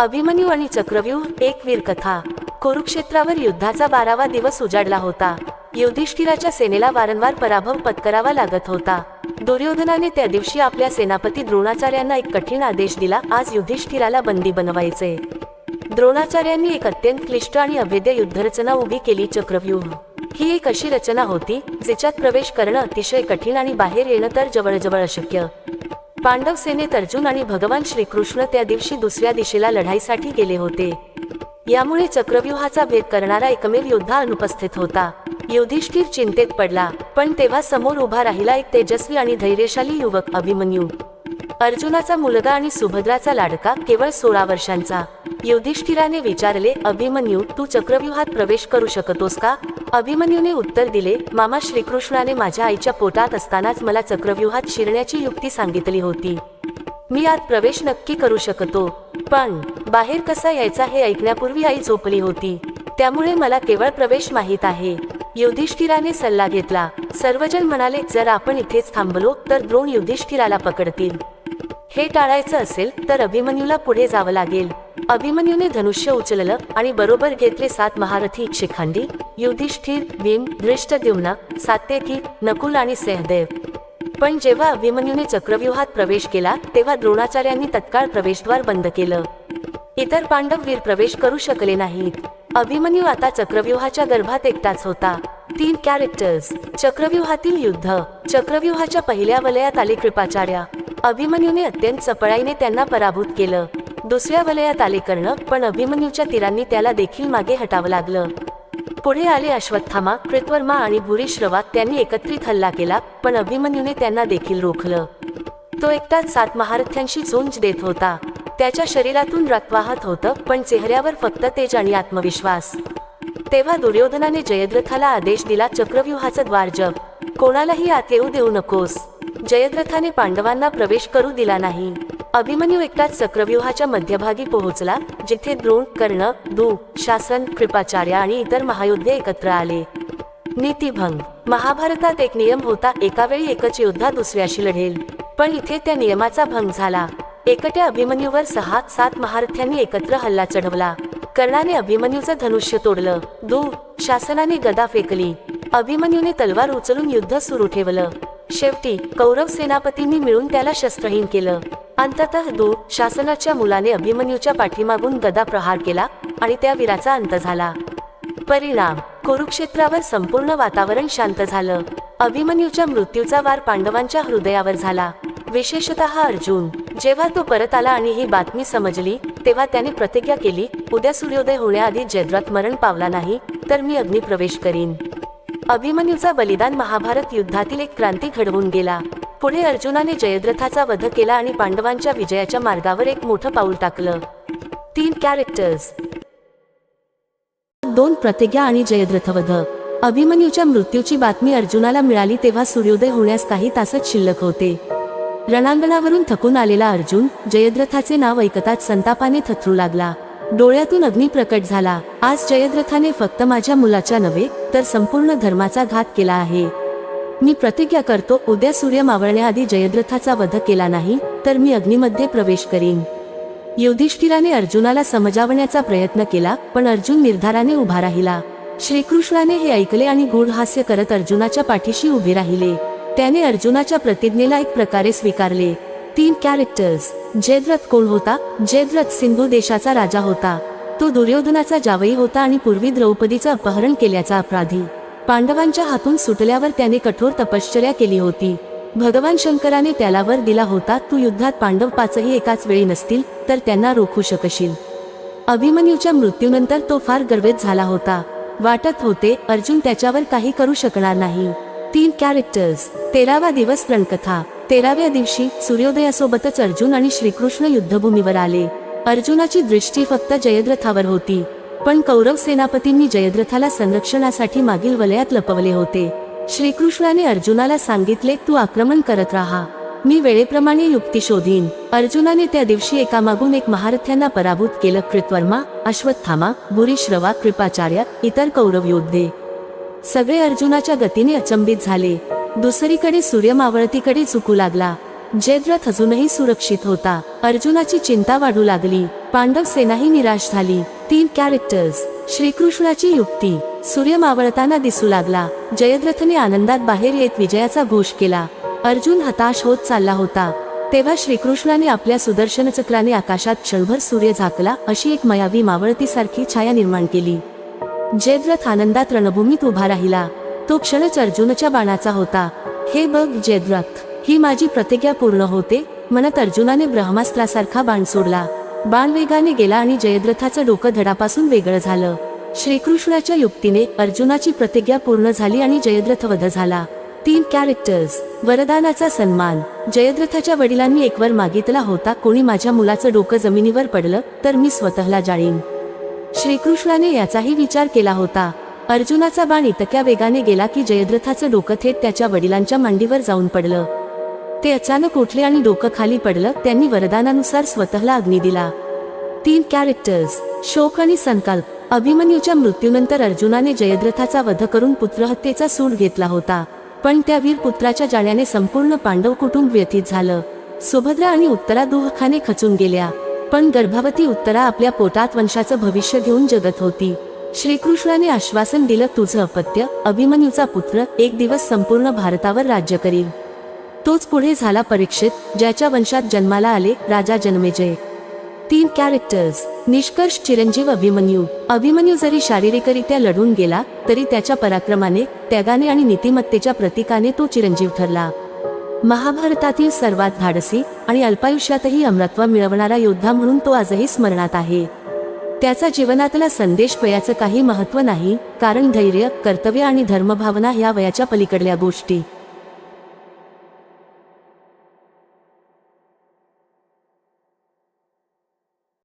अभिमन्यू आणि चक्रव्यूह एक वीर कथा कुरुक्षेत्रावर युद्धाचा बारावा दिवस उजाडला होता. युधिष्ठिराच्या सेनेला वारंवार पराभव पत्करावा लागत होता. दुर्योधनाने त्या दिवशी आपल्या सेनापती द्रोणाचार्यांना एक कठीण आदेश दिला आज युधिष्ठिराला बंदी बनवायचे. द्रोणाचार्यांनी एक अत्यंत क्लिष्ट आणि अभेद्य युद्धरचना उभी केली चक्रव्यूह. ही एक अशी रचना होती जिच्यात प्रवेश करणं अतिशय कठीण आणि बाहेर येणं तर जवळजवळ अशक्य. पांडव सेनेत अर्जुन आणि भगवान श्रीकृष्ण त्या दिवशी दुसऱ्या दिशेला लढाईसाठी गेले होते. यामुळे चक्रव्यूहाचा भेद करणारा एकमेव योद्धा अनुपस्थित होता. युधिष्ठिर चिंतेत पडला पण तेव्हा समोर उभा राहिला एक तेजस्वी आणि धैर्यशाली युवक अभिमन्यू. अर्जुनाचा मुलगा आणि सुभद्राचा लाडका केवळ सोळा वर्षांचा. युधिष्ठिराने विचारले अभिमन्यू तू चक्रव्यूहात प्रवेश करू शकतोस का? अभिमन्यूने उत्तर दिले मामा श्रीकृष्णाने माझ्या आईच्या पोटात असतानाच मला चक्रव्यूहात शिरण्याची युक्ती सांगितली होती. मी आत प्रवेश नक्की करू शकतो. पण बाहेर कसा यायचा हे ऐकण्यापूर्वी आई झोपली होती. त्यामुळे मला केवळ प्रवेश माहीत आहे. युधिष्ठिराने सल्ला घेतला. सर्वजण म्हणाले जर आपण इथेच थांबलो तर द्रोण युधिष्ठिराला पकडतील. हे टाळायचं असेल तर अभिमन्यूला पुढे जावं लागेल. अभिमन्यूने धनुष्य उचललं आणि बरोबर घेतले सात महारथी शिखांडी युधिष्ठिर भीम धृष्टद्युम्न सात्यकी नकुल आणि सहदेव. पण जेव्हा अभिमन्यूने चक्रव्यूहात प्रवेश केला तेव्हा द्रोणाचार्यांनी तत्काळ प्रवेशद्वार बंद केलं. इतर पांडव वीर प्रवेश करू शकले नाहीत. अभिमन्यू आता चक्रव्यूहाच्या गर्भात एकटाच होता. तीन कॅरेक्टर्स चक्रव्यूहातील युद्ध चक्रव्यूहाच्या पहिल्या वलयात आले कृपाचार्य. अभिमन्यूने अत्यंत चपळाईने त्यांना पराभूत केलं. दुसऱ्या वलयात आले कर्ण पण अभिमन्यूच्या तीरांनी त्याला देखील मागे हटावं लागलं. पुढे आले अश्वत्थामा कृतवर्मा आणि भूरिश्रवा त्यांनी एकत्रित हल्ला केला पण अभिमन्यूने त्यांना देखील रोखलं. तो एकटाच सात महारथ्यांशी झुंज देत होता. त्याच्या शरीरातून रक्त वाहत होतं पण चेहऱ्यावर फक्त तेज आणि आत्मविश्वास. तेव्हा दुर्योधनाने जयद्रथाला आदेश दिला चक्रव्यूहाचं द्वार जप. कोणालाही आत येऊ देऊ नकोस. जयद्रथाने पांडवांना प्रवेश करू दिला नाही. अभिमन्यू एकटाच चक्रव्यूहाच्या मध्यभागी पोहोचला जिथे द्रोण कर्ण दू शासन कृपाचार्य आणि इतर महायोद्धे एकत्र आले. नीतिभंग. महाभारतात एक नियम होता एकावेळी एकच योद्धा दुसऱ्याशी लढेल. पण इथे त्या नियमाचा भंग झाला. एकट्या अभिमन्यूवर सहा सात महारथ्यांनी एकत्र हल्ला चढवला. कर्णाने अभिमन्यूचं धनुष्य तोडलं. दू शासनाने गदा फेकली. अभिमन्यूने तलवार उचलून युद्ध सुरू ठेवलं. शेवटी कौरव सेनापतींनी मिळून त्याला शस्त्रहीन केलं. अंततः दू शासनाच्या मुलाने अभिमन्यूच्या पाठीमागून गदा प्रहार केला आणि त्या वीराचा अंत झाला. परिणाम कुरुक्षेत्रावर संपूर्ण वातावरण शांत झालं. अभिमन्यूच्या मृत्यूचा वार पांडवांच्या हृदयावर झाला. विशेषतः अर्जुन जेव्हा तो परत आला आणि ही बातमी समजली तेव्हा त्याने प्रतिज्ञा केली उद्या सूर्योदय होण्याआधी जयद्रथ मरण पावला नाही तर मी अग्निप्रवेश करीन. अभिमन्यूचा बलिदान महाभारत युद्धातील एक क्रांती घडवून गेला. पुढे अर्जुनाने जयद्रथाचा वध केला आणि पांडवांच्या विजयाच्या मार्गावर एक मोठं पाऊल टाकलं. तीन कॅरेक्टर्स दोन प्रतिज्ञा आणि जयद्रथवध अभिमन्यूच्या मृत्यूची बातमी अर्जुनाला मिळाली तेव्हा सूर्योदय होण्यास काही तासच शिल्लक होते. रणांगणावरून थकून आलेला अर्जुन जयद्रथाचे नाव ऐकताच संतापाने थथरू लागला. डोळ्यातून अग्नी प्रकट झाला. आज जयद्रथाने फक्त माझ्या मुलाच्या नव्हे तर संपूर्ण धर्माचा घात केला आहे. मी प्रतिज्ञा करतो उद्या सूर्य मावळण्याआधी जयद्रथाचा वध केला नाही तर मी अग्निमध्ये प्रवेश करीन. युधिष्ठिराने अर्जुनाला समजावण्याचा प्रयत्न केला पण अर्जुन निर्धाराने उभा राहिला. श्रीकृष्णाने हे ऐकले आणि गूढ हास्य करत अर्जुनाच्या पाठीशी उभे राहिले. त्याने अर्जुनाच्या प्रतिज्ञेला एक प्रकारे स्वीकारले. तीन कॅरेक्टर्स जयद्रथ कोण होता? जयद्रथ सिंधू देशाचा राजा होता. तो दुर्योधनाचा जावई होता आणि पूर्वी द्रौपदीचं अपहरण केल्याचा अपराधी. पांडवांच्या हातून सुटल्यावर त्याने कठोर तपश्चर्या केली होती. भगवान शंकराने त्याला वर दिला होता तू युद्धात पांडव पाचही एकाच वेळी नसतील तर त्यांना रोखू शकशील. अभिमन्यूच्या मृत्यूनंतर तो फार गर्वेत झाला होता. वाटत होते अर्जुन त्याच्यावर काही करू शकणार नाही. तीन कॅरेक्टर्स तेरावा दिवस प्रणकथा तेराव्या दिवशी सूर्योदयासोबतच अर्जुन आणि श्रीकृष्ण युद्धभूमीवर आले. अर्जुनाची दृष्टी फक्त जयद्रथावर होती. पण कौरव सेनापतींनी जयद्रथाला संरक्षणासाठी मागील वलयात लपवले होते. श्रीकृष्णाने अर्जुनाला सांगितले तू आक्रमण करत राहा. मी वेळेप्रमाणे युक्ती शोधीन. अर्जुनाने त्या दिवशी एकामागून एक महारथ्यांना पराभूत केलं कृतवर्मा अश्वत्थामा भुरीश्रवा कृपाचार्य इतर कौरव योद्धे. सगळे अर्जुनाच्या गतीने अचंबित झाले. दुसरीकडे सूर्य मावळतीकडे चुकू लागला. जयद्रथ अजूनही सुरक्षित होता. अर्जुनाची चिंता वाढू लागली. पांडव सेनाही निराश झाली. तीन कॅरेक्टर्स श्रीकृष्णाची युक्ती सूर्य मावळताना दिसू लागला. जयद्रथने आनंदात बाहेर येत विजयाचा घोष केला. अर्जुन हताश होत चालला होता. तेव्हा श्रीकृष्णाने आपल्या सुदर्शन चक्राने आकाशात क्षणभर सूर्य झाकला अशी एक मायावी मावळतीसारखी छाया निर्माण केली. जयद्रथ आनंदात रणभूमीत उभा राहिला. तो क्षणच अर्जुनच्या बाणाचा होता. हे बघ जयद्रथ. ही माझी प्रतिज्ञा पूर्ण होते. म्हणत अर्जुनाने ब्रह्मास्त्रासारखा बाण सोडला. बाण वेगाने गेला आणि जयद्रथाचं डोकं धडापासून वेगळं झालं. श्रीकृष्णाच्या युक्तीने अर्जुनाची प्रतिज्ञा पूर्ण झाली आणि जयद्रथ वध झाला. तीन कॅरेक्टर्स वरदानाचा सन्मान. जयद्रथाच्या वडिलांनी एकवर मागितला होता कोणी माझ्या मुलाचं डोकं जमिनीवर पडलं तर मी स्वतःला जाळीन. श्रीकृष्णाने याचाही विचार केला होता. अर्जुनाचा बाण इतक्या वेगाने गेला की जयद्रथाचं डोकं थेट त्याच्या वडिलांच्या मांडीवर जाऊन पडलं. ते अचानक उठले आणि डोकं खाली पडलं. त्यांनी वरदानानुसार स्वतःला अग्नी दिला. तीन कॅरेक्टर्स शोक आणि संकल्प. अभिमन्यूच्या मृत्यूनंतर अर्जुनाने जयद्रथाचा वध करून पुत्रहत्येचा सूड घेतला होता. पण त्या वीर पुत्राच्या जाण्याने संपूर्ण पांडव कुटुंब व्यथित झालं. सुभद्रा आणि उत्तरा दुहखाने खचून गेल्या. पण गर्भवती उत्तरा आपल्या पोटात वंशाचं भविष्य घेऊन जगत होती. श्रीकृष्णाने आश्वासन दिलं तुझं अपत्य अभिमन्यूचा पुत्र एक दिवस संपूर्ण भारतावर राज्य करील. तोच पुढे झाला परीक्षित ज्याच्या वंशात जन्माला आले राजा जन्मेजय. तीन कॅरेक्टर्स निष्कर्ष चिरंजीव अभिमन्यू. अभिमन्यू जरी शारीरिकरित्या लढून गेला तरी त्याच्या पराक्रमाने त्यागाने आणि नीतिमत्तेच्या प्रतीकाने तो चिरंजीव ठरला. महाभारतातील सर्वात धाडसी आणि अल्पायुष्यातही अमरत्व मिळवणारा योद्धा म्हणून तो आजही स्मरणात आहे. त्याचा जीवनातला संदेश वयाचं काही महत्त्व नाही कारण धैर्य कर्तव्य आणि धर्मभावना ह्या वयाच्या पलीकडल्या गोष्टी.